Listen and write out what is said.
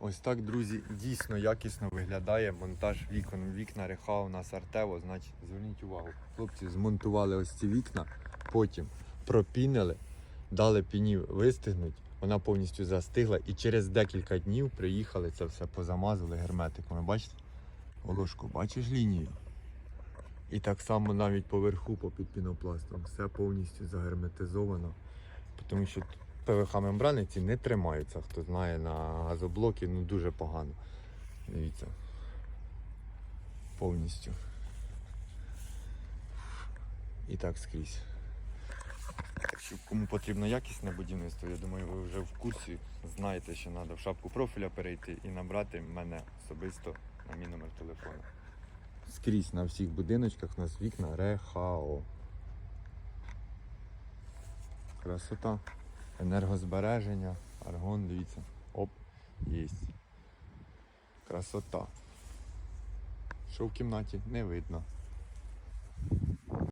Ось так, друзі, дійсно якісно виглядає монтаж вікон. Вікна Реха у нас Артево. Значить, зверніть увагу. Хлопці змонтували ось ці вікна, потім пропінили, дали піні вистигнуть, вона повністю застигла і через декілька днів приїхали, це все позамазали герметиком. Бачите? Олошко, бачиш лінію? І так само навіть поверху попід пінопластом. Все повністю загерметизовано. Тому що ПВХ мембрани ці не тримаються. Хто знає на газоблокі, ну дуже погано. Дивіться. Повністю. І так скрізь. Так що кому потрібно якісне будівництво, я думаю, ви вже в курсі знаєте, що треба в шапку профіля перейти і набрати мене особисто на мій номер телефону. Скрізь на всіх будиночках у нас вікна Рехао. Красота енергозбереження, аргон, дивіться, оп, є. Красота. Що в кімнаті не видно.